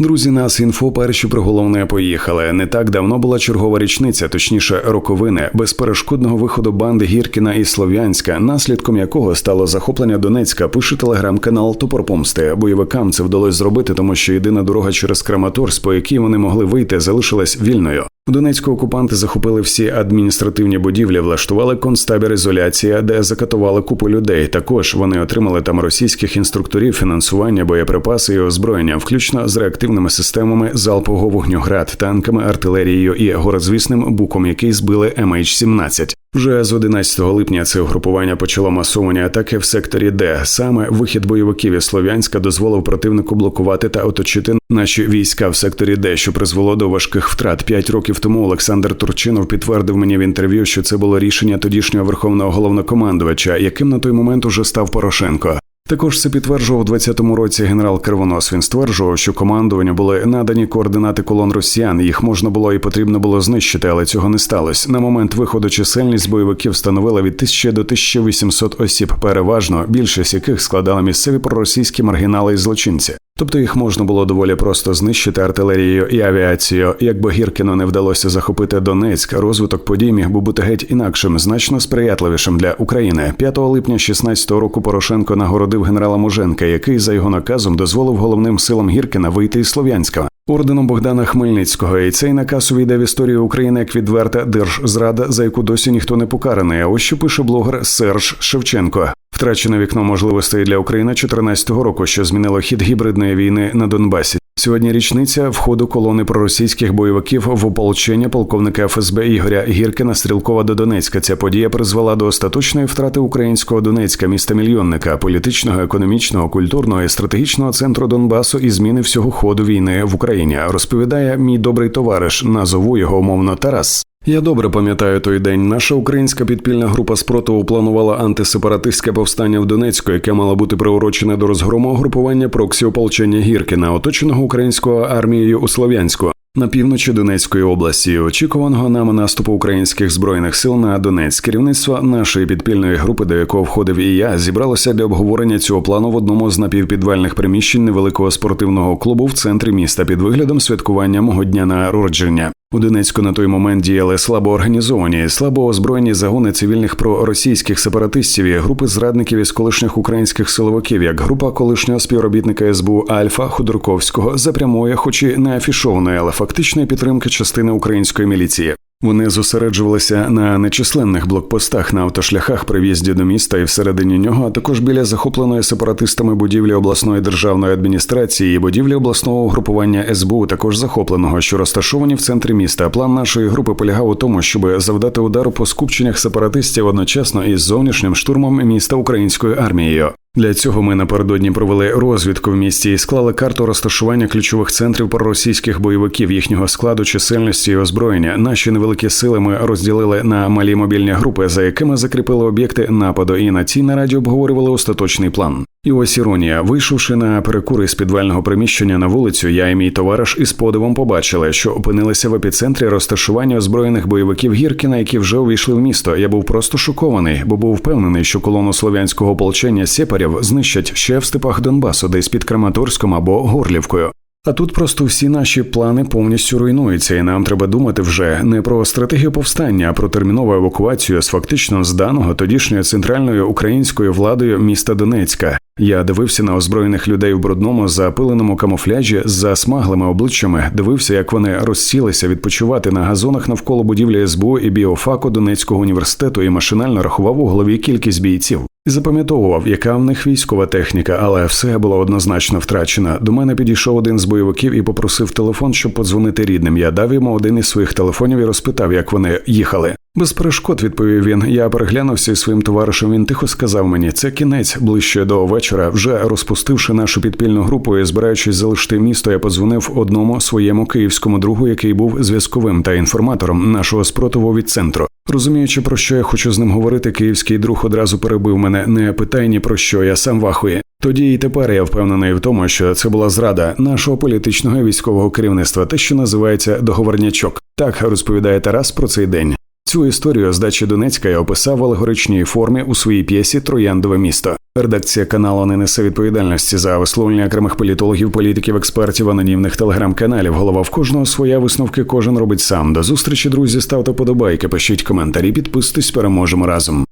Друзі, нас інфо перші приголовне поїхали. Не так давно була чергова річниця, точніше, роковини безперешкодного виходу банди Гіркіна і Слов'янська, наслідком якого стало захоплення Донецька. Пише телеграм-канал Топор Помсти. Бойовикам це вдалося зробити, тому що єдина дорога через Краматорськ, по якій вони могли вийти, залишилась вільною. У Донецьку окупанти захопили всі адміністративні будівлі, влаштували концтабір ізоляція, де закатували купу людей. Також вони отримали там російських інструкторів, фінансування, боєприпаси і озброєння, включно з реактивними системами залпового вогню град, танками, артилерією і горозвісним буком, який збили MH17. Вже з 11 липня це угрупування почало масовані атаки в секторі, Д. саме вихід бойовиків із Слов'янська дозволив противнику блокувати та оточити наші війська в секторі, Д, що призвело до важких втрат. П'ять років тому Олександр Турчинов підтвердив мені в інтерв'ю, що це було рішення тодішнього верховного головнокомандувача, яким на той момент уже став Порошенко. Також це підтверджував у 20-му році генерал Кривонос. Він стверджував, що командуванню були надані координати колон росіян. Їх можна було і потрібно було знищити, але цього не сталося. На момент виходу чисельність бойовиків становила від 1000 до 1800 осіб, переважно більшість яких складали місцеві проросійські маргінали і злочинці. Тобто їх можна було доволі просто знищити артилерією і авіацією. Якби Гіркіну не вдалося захопити Донецьк, розвиток подій міг би бути геть інакшим, значно сприятливішим для України. 5 липня 16-го року Порошенко нагородив генерала Муженка, який за його наказом дозволив головним силам Гіркіна вийти із Слов'янська. Орденом Богдана Хмельницького, і цей наказ увійде в історію України як відверта держзрада, за яку досі ніхто не покараний. А ось що пише блогер Серж Шевченко. Втрачене вікно можливостей для України 2014 року, що змінило хід гібридної війни на Донбасі. Сьогодні річниця входу колони проросійських бойовиків в ополчення полковника ФСБ Ігоря Гіркина Стрілкова до Донецька. Ця подія призвела до остаточної втрати українського Донецька, міста мільйонника, політичного, економічного, культурного і стратегічного центру Донбасу і зміни всього ходу війни в Україні. Розповідає мій добрий товариш. Назову його умовно Тарас. Я добре пам'ятаю той день. Наша українська підпільна група спротиву планувала антисепаратистське повстання в Донецьку, яке мало бути приурочене до розгрому групування проксі ополчення Гіркіна, оточеного українською армією у Слов'янську. На півночі Донецької області очікуваного нами наступу українських збройних сил на Донець керівництво нашої підпільної групи, до якого входив і я, зібралося для обговорення цього плану в одному з напівпідвальних приміщень невеликого спортивного клубу в центрі міста під виглядом святкування мого дня народження. У Донецьку на той момент діяли слабо організовані, слабо озброєні загони цивільних проросійських сепаратистів і групи зрадників із колишніх українських силовиків, як група колишнього співробітника СБУ Альфа Ходорковського за прямої, хоч і не афішованої, але фактичної підтримки частини української міліції. Вони зосереджувалися на нечисленних блокпостах на автошляхах при в'їзді до міста і всередині нього, а також біля захопленої сепаратистами будівлі обласної державної адміністрації і будівлі обласного угрупування СБУ, також захопленого, що розташовані в центрі міста. План нашої групи полягав у тому, щоб завдати удару по скупченнях сепаратистів одночасно із зовнішнім штурмом міста українською армією. Для цього ми напередодні провели розвідку в місті і склали карту розташування ключових центрів проросійських бойовиків, їхнього складу, чисельності і озброєння. Наші невеликі сили ми розділили на малі мобільні групи, за якими закріпили об'єкти нападу, і на цій нараді обговорювали остаточний план. І ось іронія, вийшовши на перекури з підвального приміщення на вулицю, я і мій товариш із подивом побачили, що опинилися в епіцентрі розташування озброєних бойовиків Гіркіна, які вже увійшли в місто. Я був просто шокований, бо був впевнений, що колону слов'янського ополчення сепарів знищать ще в степах Донбасу, десь під Краматорськом або Горлівкою. А тут просто всі наші плани повністю руйнуються, і нам треба думати вже не про стратегію повстання, а про термінову евакуацію з фактично зданого тодішньою центральною українською владою міста Донецька. Я дивився на озброєних людей в брудному запиленому камуфляжі з засмаглими обличчями, дивився, як вони розсілися відпочивати на газонах навколо будівлі СБУ і біофаку Донецького університету і машинально рахував у голові кількість бійців. Запам'ятовував, яка в них військова техніка, але все було однозначно втрачено. До мене підійшов один з бойовиків і попросив телефон, щоб подзвонити рідним. Я дав йому один із своїх телефонів і розпитав, як вони їхали. Без перешкод, відповів він. Я переглянувся із своїм товаришем. Він тихо сказав мені, це кінець ближче до вечора. Вже розпустивши нашу підпільну групу і збираючись залишити місто, я подзвонив одному своєму київському другу, який був зв'язковим та інформатором нашого спротиву від центру. Розуміючи, про що я хочу з ним говорити, київський друг одразу перебив мене. Не питай ні про що, я сам вахує. Тоді і тепер я впевнений в тому, що це була зрада нашого політичного і військового керівництва, те, що називається договорнячок. Так розповідає Тарас про цей день. Цю історію здачі Донецька я описав в алегоричній формі у своїй п'єсі Трояндове місто. Редакція каналу не несе відповідальності за висловлення окремих політологів, політиків, експертів, анонімних телеграм-каналів. Голова в кожного своя висновки кожен робить сам. До зустрічі, друзі. Ставте подобайки, пишіть коментарі, підписуйтесь, переможемо разом.